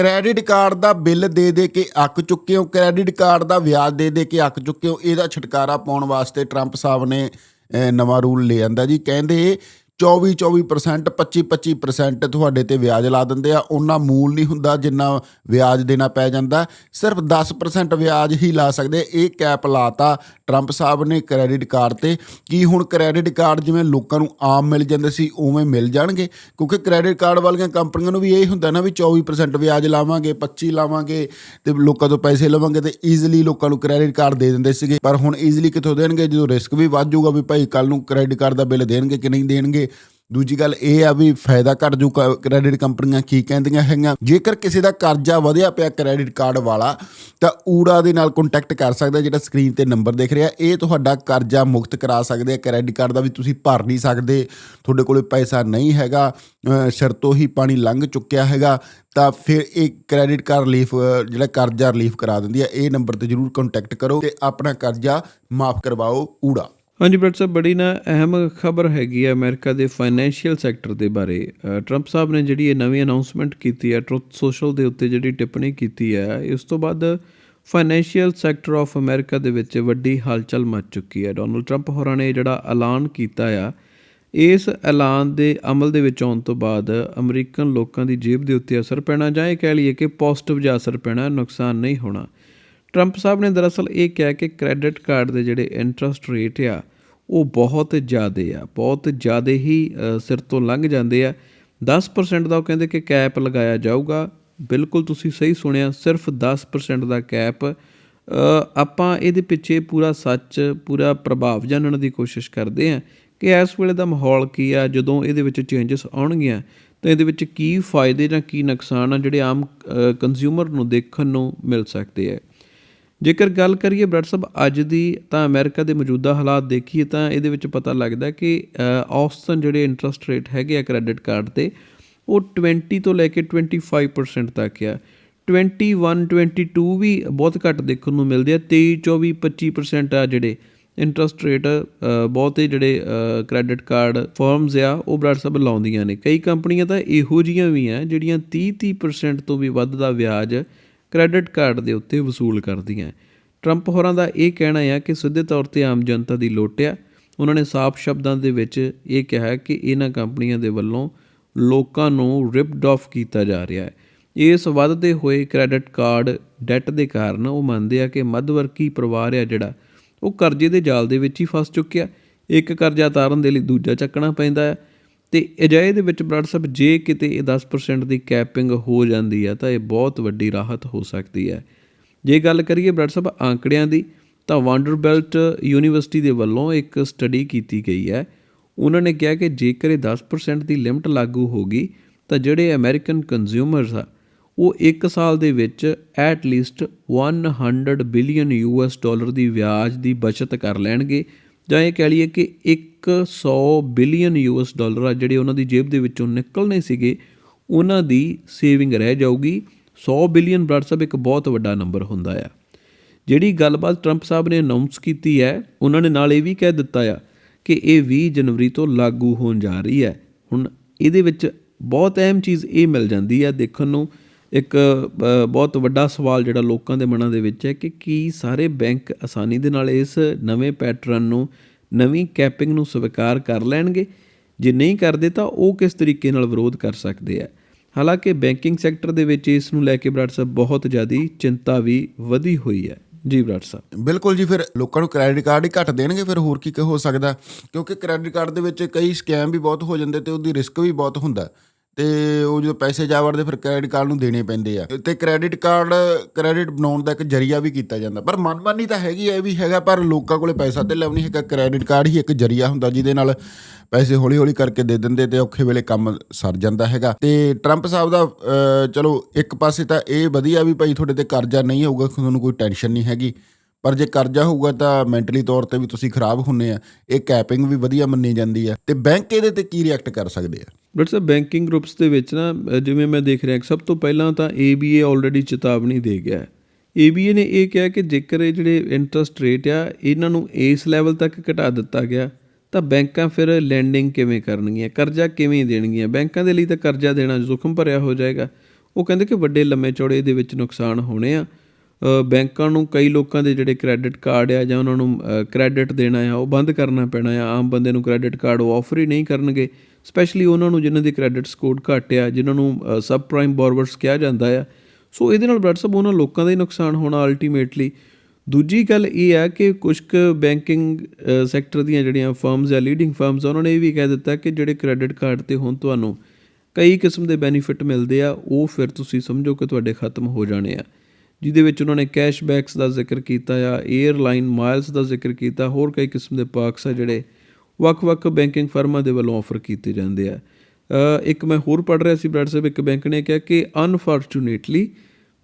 Credit card ਦਾ bill ਦੇ ਦੇ ਕੇ ਅੱਕ ਚੁੱਕੇ ਹੋ? ਕ੍ਰੈਡਿਟ ਕਾਰਡ ਦਾ ਵਿਆਜ ਦੇ ਦੇ ਕੇ ਅੱਕ ਚੁੱਕੇ ਹੋ? ਇਹਦਾ ਛੁਟਕਾਰਾ ਪਾਉਣ ਵਾਸਤੇ ਟਰੰਪ ਸਾਹਿਬ ਨੇ ਨਵਾਂ ਰੂਲ ਲੈ ਆਂਦਾ ਜੀ। ਕਹਿੰਦੇ 24 24% 25 25% ਤੁਹਾਡੇ ਤੇ ਵਿਆਜ ਲਾ ਦਿੰਦੇ ਆ। ਉਹਨਾਂ ਮੂਲ ਨਹੀਂ ਹੁੰਦਾ ਜਿੰਨਾ ਵਿਆਜ ਦੇਣਾ ਪੈ ਜਾਂਦਾ। ਸਿਰਫ 10% ਵਿਆਜ ਹੀ ਲਾ ਸਕਦੇ। ਇਹ ਕੈਪ ਲਾਤਾ ਟਰੰਪ ਸਾਹਿਬ ਨੇ ਕ੍ਰੈਡਿਟ ਕਾਰਡ ਤੇ। ਕੀ ਹੁਣ ਕ੍ਰੈਡਿਟ ਕਾਰਡ ਜਿਵੇਂ ਲੋਕਾਂ ਨੂੰ ਆਮ ਮਿਲ ਜਾਂਦੇ ਸੀ, ਉਵੇਂ ਮਿਲ ਜਾਣਗੇ? ਕਿਉਂਕਿ ਕ੍ਰੈਡਿਟ ਕਾਰਡ ਵਾਲੀਆਂ ਕੰਪਨੀਆਂ ਨੂੰ ਵੀ ਇਹ ਹੁੰਦਾ ਨਾ ਵੀ 24% ਵਿਆਜ ਲਾਵਾਂਗੇ 25 ਲਾਵਾਂਗੇ ਤੇ ਲੋਕਾਂ ਤੋਂ ਪੈਸੇ ਲਵਾਂਗੇ ਤੇ ਈਜ਼ੀਲੀ ਲੋਕਾਂ ਨੂੰ ਕ੍ਰੈਡਿਟ ਕਾਰਡ ਦੇ ਦਿੰਦੇ ਸੀਗੇ। ਪਰ ਹੁਣ ਈਜ਼ੀਲੀ ਕਿੱਥੋਂ ਦੇਣਗੇ? ਜਦੋਂ ਰਿਸਕ ਵੀ ਵੱਧ ਜਾਊਗਾ ਵੀ ਭਾਈ ਕੱਲ ਨੂੰ ਕ੍ਰੈਡਿਟ ਕਾਰਡ ਦਾ ਬਿੱਲ ਦੇਣਗੇ ਕਿ ਨਹੀਂ ਦੇਣਗੇ? ਦੂਜੀ ਗੱਲ ਇਹ ਆ ਵੀ ਫਾਇਦਾ ਘਟ ਜੂ ਕ੍ਰੈਡਿਟ ਕੰਪਨੀਆਂ ਕੀ ਕਹਿੰਦੀਆਂ ਹੈਗੀਆਂ। ਜੇਕਰ ਕਿਸੇ ਦਾ ਕਰਜ਼ਾ ਵਧਿਆ ਪਿਆ ਕ੍ਰੈਡਿਟ ਕਾਰਡ ਵਾਲਾ, ਤਾਂ ਊੜਾ ਦੇ ਨਾਲ ਕੰਟੈਕਟ ਕਰ ਸਕਦਾ ਜਿਹੜਾ ਸਕਰੀਨ ਤੇ ਨੰਬਰ ਦਿਖ ਰਿਹਾ। ਇਹ ਤੁਹਾਡਾ ਕਰਜ਼ਾ ਮੁਕਤ ਕਰਾ ਸਕਦੇ ਆ। ਕ੍ਰੈਡਿਟ ਕਾਰਡ ਦਾ ਵੀ ਤੁਸੀਂ ਭਰ ਨਹੀਂ ਸਕਦੇ। ਤੁਹਾਡੇ ਕੋਲੇ ਪੈਸਾ ਨਹੀਂ ਹੈਗਾ। ਅਹ, ਸਿਰ ਤੋਂ ਹੀ ਪਾਣੀ ਲੰਘ ਚੁੱਕਿਆ ਹੈਗਾ। ਤਾਂ ਫਿਰ ਇਹ ਕ੍ਰੈਡਿਟ ਕਾਰਡ ਰਿਲੀਫ ਜਿਹੜਾ ਕਰਜ਼ਾ ਰਿਲੀਫ ਕਰਾ ਦਿੰਦੀ ਆ। ਇਹ ਨੰਬਰ ਤੇ ਜਰੂਰ ਕੰਟੈਕਟ ਕਰੋ ਤੇ ਆਪਣਾ ਕਰਜ਼ਾ ਮਾਫ ਕਰਵਾਓ ਊੜਾ। ਹਾਂਜੀ ਬ੍ਰਟ ਸਾਹਿਬ, ਬੜੀ ਨਾ ਅਹਿਮ ਖਬਰ ਹੈਗੀ ਹੈ ਅਮਰੀਕਾ ਦੇ ਫਾਈਨੈਂਸ਼ੀਅਲ ਸੈਕਟਰ ਦੇ ਬਾਰੇ। ਟਰੰਪ ਸਾਹਿਬ ਨੇ ਜਿਹੜੀ ਇਹ ਨਵੀਂ ਅਨਾਉਂਸਮੈਂਟ ਕੀਤੀ ਹੈ, ਟਰੁੱਥ ਸੋਸ਼ਲ ਦੇ ਉੱਤੇ ਜਿਹੜੀ ਟਿੱਪਣੀ ਕੀਤੀ ਹੈ, ਇਸ ਤੋਂ ਬਾਅਦ ਫਾਈਨੈਂਸ਼ੀਅਲ ਸੈਕਟਰ ਆਫ ਅਮਰੀਕਾ ਦੇ ਵਿੱਚ ਵੱਡੀ ਹਲਚਲ ਮਚ ਚੁੱਕੀ ਹੈ। ਡੋਨਲਡ ਟਰੰਪ ਹੋਰਾਂ ਨੇ ਜਿਹੜਾ ਐਲਾਨ ਕੀਤਾ ਆ, ਇਸ ਐਲਾਨ ਦੇ ਅਮਲ ਦੇ ਵਿੱਚ ਆਉਣ ਤੋਂ ਬਾਅਦ ਅਮਰੀਕਨ ਲੋਕਾਂ ਦੀ ਜੇਬ ਦੇ ਉੱਤੇ ਅਸਰ ਪੈਣਾ ਜਾਂ ਇਹ ਕਹਿ ਲਈਏ ਕਿ ਪੋਜ਼ਿਟਿਵ ਜਿਹਾ ਅਸਰ ਪੈਣਾ, ਨੁਕਸਾਨ ਨਹੀਂ ਹੋਣਾ। ਟਰੰਪ ਸਾਹਿਬ ਨੇ ਦਰਅਸਲ ਇਹ ਕਿਹਾ ਕਿ ਕ੍ਰੈਡਿਟ ਕਾਰਡ ਦੇ ਜਿਹੜੇ ਇੰਟਰਸਟ ਰੇਟ ਆ, ਉਹ ਬਹੁਤ ਜ਼ਿਆਦਾ ਆ, ਬਹੁਤ ਜ਼ਿਆਦਾ ਹੀ ਸਿਰ ਤੋਂ ਲੰਘ ਜਾਂਦੇ ਆ। 10% ਦਾ ਉਹ ਕਹਿੰਦੇ ਕਿ ਕੈਪ ਲਗਾਇਆ ਜਾਊਗਾ। ਬਿਲਕੁਲ ਤੁਸੀਂ ਸਹੀ ਸੁਣਿਆ, ਸਿਰਫ 10% ਦਾ ਕੈਪ ਆਪਾਂ ਇਹਦੇ ਪਿੱਛੇ ਪੂਰਾ ਸੱਚ, ਪੂਰਾ ਪ੍ਰਭਾਵ ਜਾਣਨ ਦੀ ਕੋਸ਼ਿਸ਼ ਕਰਦੇ ਆ ਕਿ ਇਸ ਵੇਲੇ ਦਾ ਮਾਹੌਲ ਕੀ ਆ, ਜਦੋਂ ਇਹਦੇ ਵਿੱਚ ਚੇਂਜਸ ਆਉਣਗੀਆਂ, ਤਾਂ ਇਹਦੇ ਵਿੱਚ ਕੀ ਫਾਇਦੇ ਜਾਂ ਕੀ ਨੁਕਸਾਨ ਆ ਜਿਹੜੇ ਆਮ ਕੰਜ਼ਿਊਮਰ ਨੂੰ ਦੇਖਣ ਨੂੰ ਮਿਲ ਸਕਦੇ ਆ। ਜੇਕਰ ਗੱਲ ਕਰੀਏ ਬ੍ਰੈਡ ਸਾਹਿਬ, ਅੱਜ ਦੀ ਤਾਂ ਅਮਰੀਕਾ ਦੇ ਮੌਜੂਦਾ ਹਾਲਾਤ ਦੇਖੀਏ ਤਾਂ ਇਹਦੇ ਵਿੱਚ ਪਤਾ ਲੱਗਦਾ ਕਿ ਔਸਤਨ ਜਿਹੜੇ ਇੰਟਰਸਟ ਰੇਟ ਹੈਗੇ ਆ ਕ੍ਰੈਡਿਟ ਕਾਰਡ ਤੇ, ਉਹ 20 ਤੋਂ ਲੈ ਕੇ 25% ਤੱਕ ਆ। 21 22 ਵੀ ਬਹੁਤ ਘੱਟ ਦੇਖਣ ਨੂੰ ਮਿਲਦੇ ਆ 23 24 25% ਆ ਜਿਹੜੇ ਇੰਟਰਸਟ ਰੇਟ ਬਹੁਤੇ ਜਿਹੜੇ ਕ੍ਰੈਡਿਟ ਕਾਰਡ ਫਰਮਸ ਆ, ਉਹ ਬ੍ਰੈਡ ਸਾਹਿਬ ਲਾਉਂਦੀਆਂ ਨੇ। ਕਈ ਕੰਪਨੀਆਂ ਤਾਂ ਇਹੋ ਜੀਆਂ ਵੀ ਆ, ਜਿਹੜੀਆਂ 30 30% ਤੋਂ ਵੀ ਵੱਧ ਦਾ ਵਿਆਜ ਕ੍ਰੈਡਿਟ ਕਾਰਡ ਦੇ ਉੱਤੇ ਵਸੂਲ ਕਰਦੀਆਂ ਟਰੰਪ ਹੋਰਾਂ ਦਾ ਇਹ ਕਹਿਣਾ ਹੈ ਕਿ ਸਿੱਧੇ ਤੌਰ ਤੇ ਆਮ ਜਨਤਾ ਦੀ ਲੁੱਟ ਆ ਉਹਨਾਂ ਨੇ ਸਾਫ਼ ਸ਼ਬਦਾਂ ਦੇ ਵਿੱਚ ਇਹ ਕਿਹਾ ਕਿ ਇਹਨਾਂ ਕੰਪਨੀਆਂ ਦੇ ਵੱਲੋਂ ਲੋਕਾਂ ਨੂੰ ਰਿਪਡ ਆਫ ਕੀਤਾ ਜਾ ਰਿਹਾ ਹੈ। ਇਸ ਵੱਧਦੇ ਹੋਏ ਕ੍ਰੈਡਿਟ ਕਾਰਡ ਡੈਟ ਦੇ ਕਾਰਨ ਉਹ ਮੰਨਦੇ ਆ ਕਿ ਮੱਧਵਰਗੀ ਪਰਿਵਾਰ ਆ ਜਿਹੜਾ, ਉਹ ਕਰਜ਼ੇ ਦੇ ਜਾਲ ਦੇ ਵਿੱਚ ਹੀ ਫਸ ਚੁੱਕਿਆ। ਇੱਕ ਕਰਜ਼ਾ ਤਾਰਨ ਦੇ ਲਈ ਦੂਜਾ ਚੱਕਣਾ ਪੈਂਦਾ ਹੈ। ਤੇ ਅਜਿਹੇ ਦੇ ਵਿੱਚ ਬਲੱਡ ਸਬ ਜੇ ਕਿਤੇ ਇਹ 10% ਦੀ ਕੈਪਿੰਗ ਹੋ ਜਾਂਦੀ ਹੈ, ਤਾਂ ਇਹ ਬਹੁਤ ਵੱਡੀ ਰਾਹਤ ਹੋ ਸਕਦੀ ਹੈ। ਜੇ ਗੱਲ ਕਰੀਏ ਬਲੱਡ ਸਬ ਆંકੜਿਆਂ ਦੀ, ਤਾਂ ਵਾਂਡਰਬਿਲਟ ਯੂਨੀਵਰਸਿਟੀ ਦੇ ਵੱਲੋਂ ਇੱਕ ਸਟੱਡੀ ਕੀਤੀ ਗਈ ਹੈ। ਉਹਨਾਂ ਨੇ ਕਿਹਾ ਕਿ ਜੇਕਰ ਇਹ 10% ਦੀ ਲਿਮਟ ਲਾਗੂ ਹੋਗੀ ਤਾਂ ਜਿਹੜੇ ਅਮਰੀਕਨ ਕੰਜ਼ਿਊਮਰਸ ਆ, ਉਹ 1 ਸਾਲ ਦੇ ਵਿੱਚ at least 100 billion US dollar ਦੀ ਵਿਆਜ ਦੀ ਬਚਤ ਕਰ ਲੈਣਗੇ। ਜਾਂ ਇਹ ਕਹਿ ਲਈਏ ਕਿ 100 ਬਿਲੀਅਨ ਯੂਐਸ ਡਾਲਰ ਆ ਜਿਹੜੇ ਉਹਨਾਂ ਦੀ ਜੇਬ ਦੇ ਵਿੱਚੋਂ ਨਿਕਲਣੇ ਸੀਗੇ, ਉਹਨਾਂ ਦੀ ਸੇਵਿੰਗ ਰਹਿ ਜਾਊਗੀ। 100 ਬਿਲੀਅਨ ਬਲੱਡ ਸਾਹਿਬ ਇੱਕ ਬਹੁਤ ਵੱਡਾ ਨੰਬਰ ਹੁੰਦਾ ਆ। ਜਿਹੜੀ ਗੱਲਬਾਤ ਟਰੰਪ ਸਾਹਿਬ ਨੇ ਅਨਾਉਂਸ ਕੀਤੀ ਹੈ, ਉਹਨਾਂ ਨੇ ਨਾਲ ਇਹ ਵੀ ਕਹਿ ਦਿੱਤਾ ਆ ਕਿ ਇਹ 20 ਜਨਵਰੀ ਤੋਂ ਲਾਗੂ ਹੋਣ ਜਾ ਰਹੀ ਹੈ। ਹੁਣ ਇਹਦੇ ਵਿੱਚ ਬਹੁਤ ਅਹਿਮ ਚੀਜ਼ ਇਹ ਮਿਲ ਜਾਂਦੀ ਹੈ ਦੇਖਣ ਨੂੰ ਇੱਕ ਬਹੁਤ ਵੱਡਾ ਸਵਾਲ ਜਿਹੜਾ ਲੋਕਾਂ ਦੇ ਮਨਾਂ ਦੇ ਵਿੱਚ ਹੈ ਕਿ ਕੀ ਸਾਰੇ ਬੈਂਕ ਆਸਾਨੀ ਦੇ ਨਾਲ ਇਸ ਨਵੇਂ ਪੈਟਰਨ ਨੂੰ, ਨਵੀਂ ਕੈਪਿੰਗ ਨੂੰ ਸਵੀਕਾਰ ਕਰ ਲੈਣਗੇ? ਜੇ ਨਹੀਂ ਕਰਦੇ ਤਾਂ ਉਹ ਕਿਸ ਤਰੀਕੇ ਨਾਲ ਵਿਰੋਧ ਕਰ ਸਕਦੇ ਆ? ਹਾਲਾਂਕਿ ਬੈਂਕਿੰਗ ਸੈਕਟਰ ਦੇ ਵਿੱਚ ਇਸ ਨੂੰ ਲੈ ਕੇ ਬਰਾੜ ਸਾਹਿਬ ਬਹੁਤ ਜ਼ਿਆਦੀ ਚਿੰਤਾ ਵੀ ਵਧੀ ਹੋਈ ਹੈ। ਜੀ ਬਰਾੜ ਸਾਹਿਬ। ਬਿਲਕੁਲ ਜੀ, ਫਿਰ ਲੋਕਾਂ ਨੂੰ ਕ੍ਰੈਡਿਟ ਕਾਰਡ ਹੀ ਘੱਟ ਦੇਣਗੇ, ਫਿਰ ਹੋਰ ਕੀ ਕੀ ਹੋ ਸਕਦਾ? ਕਿਉਂਕਿ ਕ੍ਰੈਡਿਟ ਕਾਰਡ ਦੇ ਵਿੱਚ ਕਈ ਸਕੈਮ ਵੀ ਬਹੁਤ ਹੋ ਜਾਂਦੇ ਤੇ ਉਹਦੀ ਰਿਸਕ ਵੀ ਬਹੁਤ ਹੁੰਦਾ। ਤੇ ਉਹ ਜਦੋਂ ਪੈਸੇ ਜਾ ਵੜਦੇ, ਫਿਰ ਕ੍ਰੈਡਿਟ ਕਾਰਡ ਨੂੰ ਦੇਣੇ ਪੈਂਦੇ ਆ। ਤੇ ਕ੍ਰੈਡਿਟ ਕਾਰਡ ਕ੍ਰੈਡਿਟ ਬਣਾਉਣ ਦਾ ਇੱਕ ਜਰੀਆ ਵੀ ਕੀਤਾ ਜਾਂਦਾ। ਪਰ ਮਨਮਾਨੀ ਤਾਂ ਹੈਗੀ ਐ ਇਹ ਵੀ ਹੈਗਾ, ਪਰ ਲੋਕਾਂ ਕੋਲੇ ਪੈਸਾ ਤੇ ਨਹੀਂ ਹੈਗਾ। ਕ੍ਰੈਡਿਟ ਕਾਰਡ ਹੀ ਇੱਕ ਜਰੀਆ ਹੁੰਦਾ, ਜਿਹਦੇ ਨਾਲ ਪੈਸੇ ਹੌਲੀ ਹੌਲੀ ਕਰਕੇ ਦੇ ਦਿੰਦੇ ਤੇ ਔਖੇ ਵੇਲੇ ਕੰਮ ਸਰ ਜਾਂਦਾ ਹੈਗਾ। ਤੇ ਟਰੰਪ ਸਾਹਿਬ ਦਾ ਚਲੋ, ਇੱਕ ਪਾਸੇ ਤਾਂ ਇਹ ਵਧੀਆ ਵੀ ਭਾਈ ਤੁਹਾਡੇ ਤੇ ਕਰਜ਼ਾ ਨਹੀਂ ਹੋਊਗਾ ਤੁਹਾਨੂੰ ਕੋਈ ਟੈਨਸ਼ਨ ਨਹੀਂ ਹੈਗੀ। ਪਰ ਜੇ ਕਰਜ਼ਾ ਹੋਊਗਾ ਤਾਂ ਮੈਂਟਲੀ ਤੌਰ ਤੇ ਵੀ ਤੁਸੀਂ ਖਰਾਬ ਹੁੰਨੇ ਆ। ਇਹ ਕੈਪਿੰਗ ਵੀ ਵਧੀਆ ਮੰਨੀ ਜਾਂਦੀ ਆ। ਤੇ ਬੈਂਕ ਇਹਦੇ ਤੇ ਕੀ ਰਿਐਕਟ ਕਰ ਸਕਦੇ ਆ? ਬਟ ਸਰ, ਬੈਂਕਿੰਗ ਗਰੁੱਪਸ ਦੇ ਵਿੱਚ ਨਾ ਜਿਵੇਂ ਮੈਂ ਦੇਖ ਰਿਹਾ ਕਿ ਸਭ ਤੋਂ ਪਹਿਲਾਂ ਤਾਂ ABA ਆਲਰੇਡੀ ਚੇਤਾਵਨੀ ਦੇ ਗਿਆ ਹੈ। ABA ਨੇ ਇਹ ਕਿਹਾ ਕਿ ਜੇਕਰ ਇਹ ਜਿਹੜੇ ਇੰਟਰਸਟ ਰੇਟ ਆ, ਇਹਨਾਂ ਨੂੰ ਇਸ ਲੈਵਲ ਤੱਕ ਘਟਾ ਦਿੱਤਾ ਗਿਆ, ਤਾਂ ਬੈਂਕਾਂ ਫਿਰ ਲੈਂਡਿੰਗ ਕਿਵੇਂ ਕਰਨਗੀਆਂ, ਕਰਜ਼ਾ ਕਿਵੇਂ ਦੇਣਗੀਆਂ? ਬੈਂਕਾਂ ਦੇ ਲਈ ਤਾਂ ਕਰਜ਼ਾ ਦੇਣਾ ਜ਼ੁਖਮ ਭਰਿਆ ਹੋ ਜਾਏਗਾ। ਉਹ ਕਹਿੰਦੇ ਕਿ ਵੱਡੇ ਲੰਮੇ ਚੌੜੇ ਇਹਦੇ ਵਿੱਚ ਨੁਕਸਾਨ ਹੋਣੇ ਆ। ਬੈਂਕਾਂ ਨੂੰ ਕਈ ਲੋਕਾਂ ਦੇ ਜਿਹੜੇ ਕ੍ਰੈਡਿਟ ਕਾਰਡ ਆ ਜਾਂ ਉਹਨਾਂ ਨੂੰ ਕ੍ਰੈਡਿਟ ਦੇਣਾ ਆ, ਉਹ ਬੰਦ ਕਰਨਾ ਪੈਣਾ ਆ। ਆਮ ਬੰਦੇ ਨੂੰ ਕ੍ਰੈਡਿਟ ਕਾਰਡ ਉਹ ਆਫਰ ਹੀ ਨਹੀਂ ਕਰਨਗੇ। ਸਪੈਸ਼ਲੀ ਉਹਨਾਂ ਨੂੰ ਜਿਨ੍ਹਾਂ ਦੇ ਕ੍ਰੈਡਿਟ ਸਕੋਰ ਘੱਟ ਆ, ਜਿਨ੍ਹਾਂ ਨੂੰ ਸਬ ਪ੍ਰਾਈਮ ਬੋਰਵਰਸ ਕਿਹਾ ਜਾਂਦਾ ਆ। ਸੋ ਇਹਦੇ ਨਾਲ ਬ੍ਰੈਡ ਉਹਨਾਂ ਲੋਕਾਂ ਦਾ ਹੀ ਨੁਕਸਾਨ ਹੋਣਾ ਅਲਟੀਮੇਟਲੀ ਦੂਜੀ ਗੱਲ ਇਹ ਆ ਕਿ ਕੁਝ ਕੁ ਬੈਂਕਿੰਗ ਸੈਕਟਰ ਦੀਆਂ ਜਿਹੜੀਆਂ ਫਰਮਸ ਆ ਲੀਡਿੰਗ ਫਰਮਸ ਉਹਨਾਂ ਨੇ ਇਹ ਵੀ ਕਹਿ ਦਿੱਤਾ ਕਿ ਜਿਹੜੇ ਕ੍ਰੈਡਿਟ ਕਾਰਡ ਤੇ ਹੁਣ ਤੁਹਾਨੂੰ ਕਈ ਕਿਸਮ ਦੇ ਬੈਨੀਫਿਟ ਮਿਲਦੇ ਆ, ਉਹ ਫਿਰ ਤੁਸੀਂ ਸਮਝੋ ਕਿ ਤੁਹਾਡੇ ਖਤਮ ਹੋ ਜਾਣੇ ਆ। ਜਿਹਦੇ ਵਿੱਚ ਉਹਨਾਂ ਨੇ ਕੈਸ਼ਬੈਕਸ ਦਾ ਜ਼ਿਕਰ ਕੀਤਾ ਆ 에ਅਰਲਾਈਨ ਮਾਈਲਸ ਦਾ ਜ਼ਿਕਰ ਕੀਤਾ, ਹੋਰ ਕਈ ਕਿਸਮ ਦੇ ਪਾਕਸ ਆ ਜਿਹੜੇ ਵੱਖ-ਵੱਖ ਬੈਂਕਿੰਗ ਫਰਮਾਂ ਦੇ ਵੱਲੋਂ ਆਫਰ ਕੀਤੇ ਜਾਂਦੇ ਆ। ਇੱਕ ਮੈਂ ਹੋਰ ਪੜ ਰਿਹਾ ਸੀ ਬ੍ਰੈਡ ਸਾਹਿਬ, ਇੱਕ ਬੈਂਕ ਨੇ ਕਿਹਾ ਕਿ ਅਨਫੋਰਚੂਨੇਟਲੀ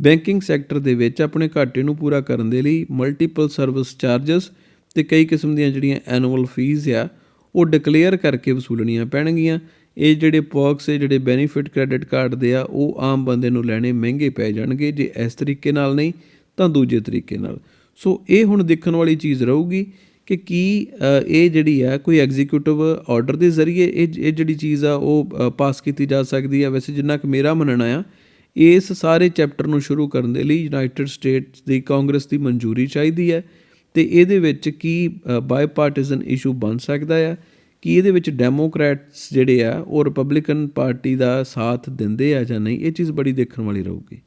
ਬੈਂਕਿੰਗ ਸੈਕਟਰ ਦੇ ਵਿੱਚ ਆਪਣੇ ਘਾਟੇ ਨੂੰ ਪੂਰਾ ਕਰਨ ਦੇ ਲਈ ਮਲਟੀਪਲ ਸਰਵਿਸ ਚਾਰजेस ਤੇ ਕਈ ਕਿਸਮ ਦੀਆਂ ਜਿਹੜੀਆਂ ਐਨੂਅਲ ਫੀਸ ਆ, ਉਹ ਡਿਕਲੇਅਰ ਕਰਕੇ ਵਸੂਲਣੀਆਂ ਪੈਣਗੀਆਂ। ਇਹ ਜਿਹੜੇ ਪਰਕਸ ਹੈ ਜਿਹੜੇ ਬੈਨੀਫਿਟ ਕ੍ਰੈਡਿਟ ਕਾਰਡ ਦੇ ਆ, ਉਹ ਆਮ ਬੰਦੇ ਨੂੰ ਲੈਣੇ ਮਹਿੰਗੇ ਪੈ ਜਾਣਗੇ, ਜੇ ਇਸ ਤਰੀਕੇ ਨਾਲ ਨਹੀਂ, ਤਾਂ ਦੂਜੇ ਤਰੀਕੇ ਨਾਲ। ਸੋ ਇਹ ਹੁਣ ਦੇਖਣ ਵਾਲੀ ਚੀਜ਼ ਰਹੂਗੀ ਕਿ ਕੀ ਇਹ ਜਿਹੜੀ ਆ, ਕੋਈ ਐਗਜ਼ੀਕਿਊਟਿਵ ਆਰਡਰ ਦੇ ਜ਼ਰੀਏ ਇਹ ਇਹ ਜਿਹੜੀ ਚੀਜ਼ ਆ, ਉਹ ਪਾਸ ਕੀਤੀ ਜਾ ਸਕਦੀ ਆ। ਵੈਸੇ ਜਿੰਨਾ ਕਿ ਮੇਰਾ ਮੰਨਣਾ ਆ, ਇਸ ਸਾਰੇ ਚੈਪਟਰ ਨੂੰ ਸ਼ੁਰੂ ਕਰਨ ਦੇ ਲਈ ਯੂਨਾਈਟਿਡ ਸਟੇਟਸ ਦੀ ਕਾਂਗਰਸ ਦੀ ਮਨਜ਼ੂਰੀ ਚਾਹੀਦੀ ਹੈ ਤੇ ਇਹਦੇ ਵਿੱਚ ਕੀ ਬਾਇਪਾਰਟੀਜ਼ਨ ਇਸ਼ੂ ਬਣ ਸਕਦਾ ਆ। ਕਿ ਇਹਦੇ ਵਿੱਚ ਡੈਮੋਕ੍ਰੈਟਸ ਜਿਹੜੇ ਆ, ਉਹ ਰਿਪਬਲਿਕਨ ਪਾਰਟੀ ਦਾ ਸਾਥ ਦਿੰਦੇ ਆ ਜਾਂ ਨਹੀਂ, ਇਹ ਚੀਜ਼ ਬੜੀ ਦੇਖਣ ਵਾਲੀ ਰਹੂਗੀ।